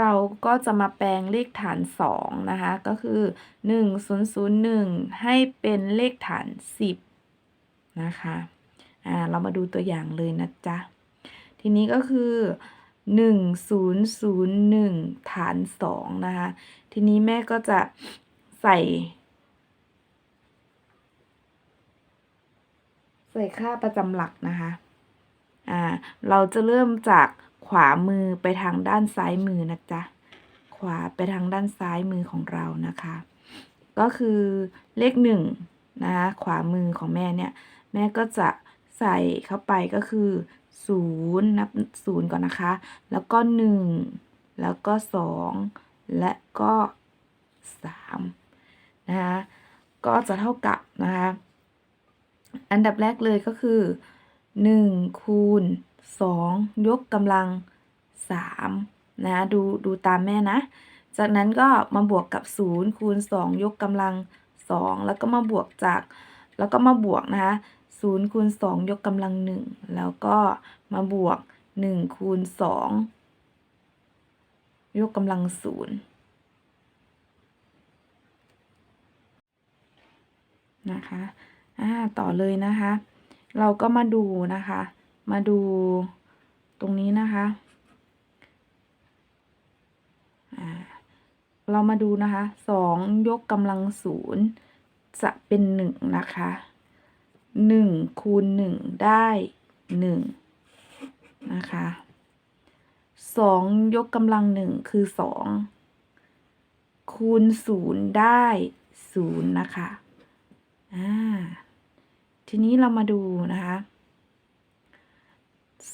เราก็จะมาแปลงเลขฐานสองนะคะ ก็คือหนึ่งศูนย์ศูนย์หนึ่งให้เป็นเลขฐานสิบนะคะ อ่า เรามาดูตัวอย่างเลยนะจ๊ะ ทีนี้ก็คือหนึ่งศูนย์ศูนย์หนึ่งฐานสองนะคะ ทีนี้แม่ก็จะใส่ ใส่ค่าประจำหลักนะคะ อ่า เราจะเริ่มจาก ขวามือไปทางด้านซ้ายมือนะจ๊ะ ขวาไปทางด้านซ้ายมือของเรานะคะ ก็คือเลขหนึ่งนะคะขวามือของแม่เนี่ย แม่ก็จะใส่เข้าไปก็คือศูนย์นับศูนย์ก่อนนะคะ แล้วก็หนึ่งแล้วก็สองและก็สามนะคะก็จะเท่ากับนะคะ อันดับแรกเลยก็คือหนึ่งคูณ สองยกกำลังสามนะดูดูตามแม่นะ จากนั้นก็มาบวกกับศูนย์คูณสองยกกำลังสองแล้วก็มาบวกจาก แล้วก็มาบวกนะคะศูนย์คูณสองยกกำลังหนึ่งแล้วก็มาบวกหนึ่งคูณสองยกกำลังศูนย์นะคะ อ่า ต่อเลยนะคะ เราก็มาดูนะคะ มาดูตรงนี้นะคะ เรามาดูนะคะสองยกกำลังศูนย์จะเป็นหนึ่งนะคะหนึ่งคูณหนึ่งได้หนึ่งนะคะสองยกกำลังหนึ่งคือสองคูณศูนย์ได้ศูนย์นะคะ อ่า ทีนี้เรามาดูนะคะ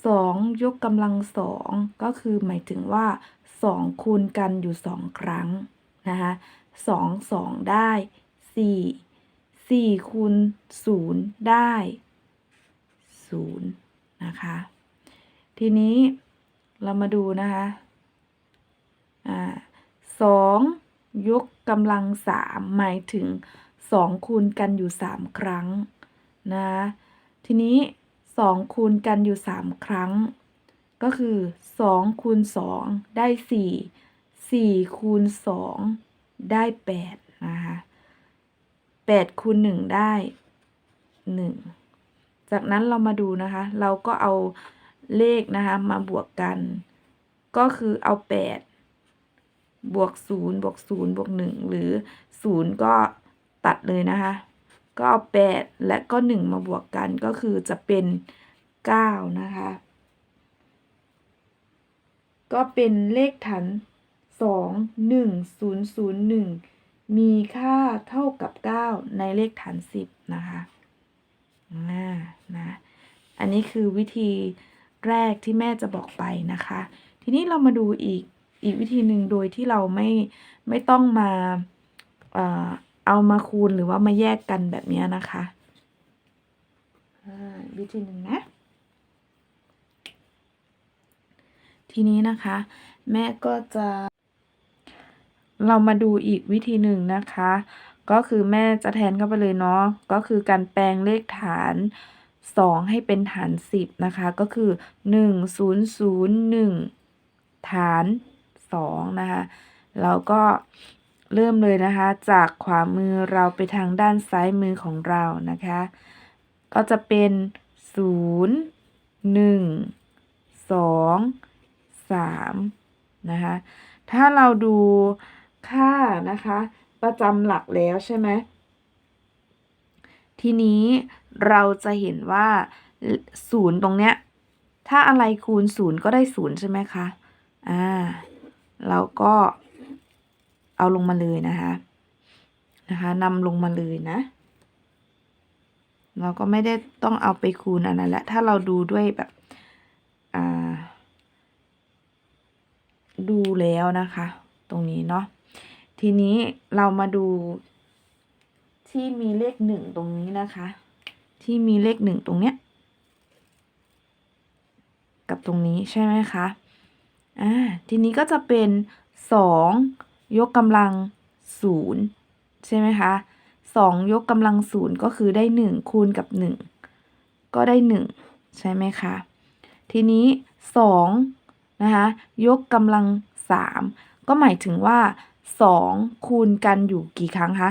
สองยกกำลังสองก็คือหมายถึงว่าสองคูณกันอยู่สองครั้งนะคะสองสองได้สี่สี่คูณศูนย์ได้ศูนย์นะคะ ทีนี้เรามาดูนะคะอ่าสองยกกำลังสามหมายถึงสองคูณกันอยู่สามครั้งนะ ทีนี้ สองคูณกันอยู่สามครั้ง ก็คือสองคูณสองได้สี่สี่คูณสองได้แปดนะคะแปดคูณหนึ่งได้หนึ่งจากนั้นเรามาดูนะคะ เราก็เอาเลขนะคะ มาบวกกัน ก็คือเอาแปดบวกศูนย์บวกศูนย์บวกหนึ่งหรือศูนย์ก็ตัดเลยนะคะ ก็เอาแปดและก็หนึ่งมาบวกกันก็คือจะเป็นเก้านะคะ ก็เป็นเลขฐานสองหนึ่งศูนย์ศูนย์หนึ่งมีค่าเท่ากับเก้าในเลขฐานสิบนะคะอ่านะ อันนี้คือวิธีแรกที่แม่จะบอกไปนะคะ ทีนี้เรามาดูอีกอีกวิธีหนึ่งโดยที่เราไม่ไม่ต้องมา เอามาคูณหรือว่ามาแยกกันแบบนี้นะคะวิธีหนึ่งนะ ทีนี้นะคะ แม่ก็จะ เรามาดูอีกวิธีหนึ่งนะคะ ก็คือแม่จะแทนเข้าไปเลยเนาะก็คือการแปลงเลขฐานสองให้เป็นฐานสิบนะคะ ก็คือหนึ่งศูนย์ศูนย์หนึ่งฐานสองนะคะ แล้วก็ เริ่มเลยนะคะ จากขวามือเราไปทางด้านซ้ายมือของเรานะคะ ก็จะเป็นศูนย์หนึ่งสองสามนะคะ ถ้าเราดูค่านะคะ ประจำหลักแล้วใช่ไหมทีนี้เราจะเห็นว่าศูนย์ตรงเนี้ย ถ้าอะไรคูณศูนย์ก็ได้ศูนย์ใช่ไหมคะ อ่าเราก็ เอาลงมาเลยนะคะนะคะนำลงมาเลยนะ เราก็ไม่ได้ต้องเอาไปคูณอันนั้นแหละถ้าเราดูด้วยแบบอ่าดูแล้วนะคะ ตรงนี้เนาะทีนี้เรามาดูที่มีเลขหนึ่งตรงนี้นะคะ ที่มีเลขหนึ่งตรงเนี้ยกับตรงนี้ใช่ไหมคะอ่าทีนี้ก็จะเป็นสอง ยกกำลังศูนย์ใช่ไหมคะสองยกกำลังศูนย์ก็คือได้หนึ่งคูณกับหนึ่งก็ได้หนึ่งใช่ไหมคะทีนี้สองนะคะยกกำลัง3ก็หมายถึงว่า2คูณกันอยู่กี่ครั้งคะ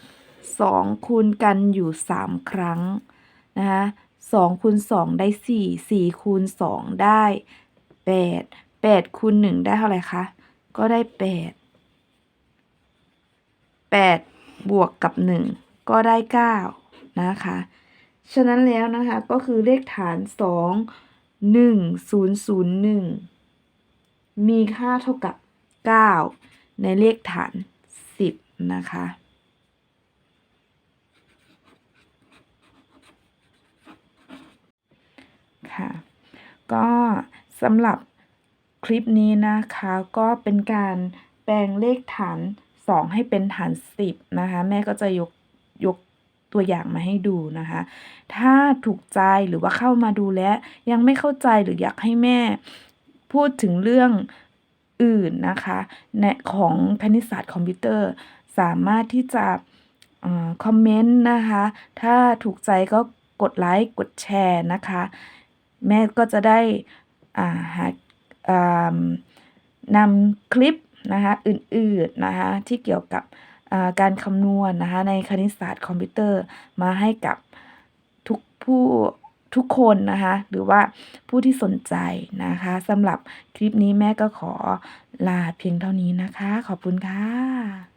2คูณกันอยู่3ครั้งนะคะ2คูณ2ได้4 4คูณ2ได้8 8คูณ1ได้เท่าไหร่คะ ก็ได้8 8บวกกับ1ก็ได้9นะคะ ฉะนั้นแล้วนะคะก็คือเลขฐาน2 1 0 0 1มีค่าเท่ากับ9ในเลขฐาน10นะคะค่ะ ก็สำหรับ คลิปนี้นะคะก็เป็นการแปลงเลขฐาน 2 ให้เป็นฐาน 10 นะคะ แม่ก็จะยกยกตัวอย่างมาให้ดูนะคะ ถ้าถูกใจหรือว่าเข้ามาดูแล้ว ยังไม่เข้าใจหรืออยากให้แม่พูดถึงเรื่องอื่นนะคะในของคณิตศาสตร์คอมพิวเตอร์ สามารถที่จะอ่อคอมเมนต์นะคะ ถ้าถูกใจก็กดไลค์ กดแชร์นะคะ แม่ก็จะได้อ่าหา นำคลิปนะคะอื่นๆนะคะที่เกี่ยวกับการคำนวณนะคะในคณิตศาสตร์คอมพิวเตอร์มาให้กับทุกผู้ทุกคนนะคะหรือว่าผู้ที่สนใจนะคะสำหรับคลิปนี้แม่ก็ขอลาเพียงเท่านี้นะคะ ขอบคุณค่ะ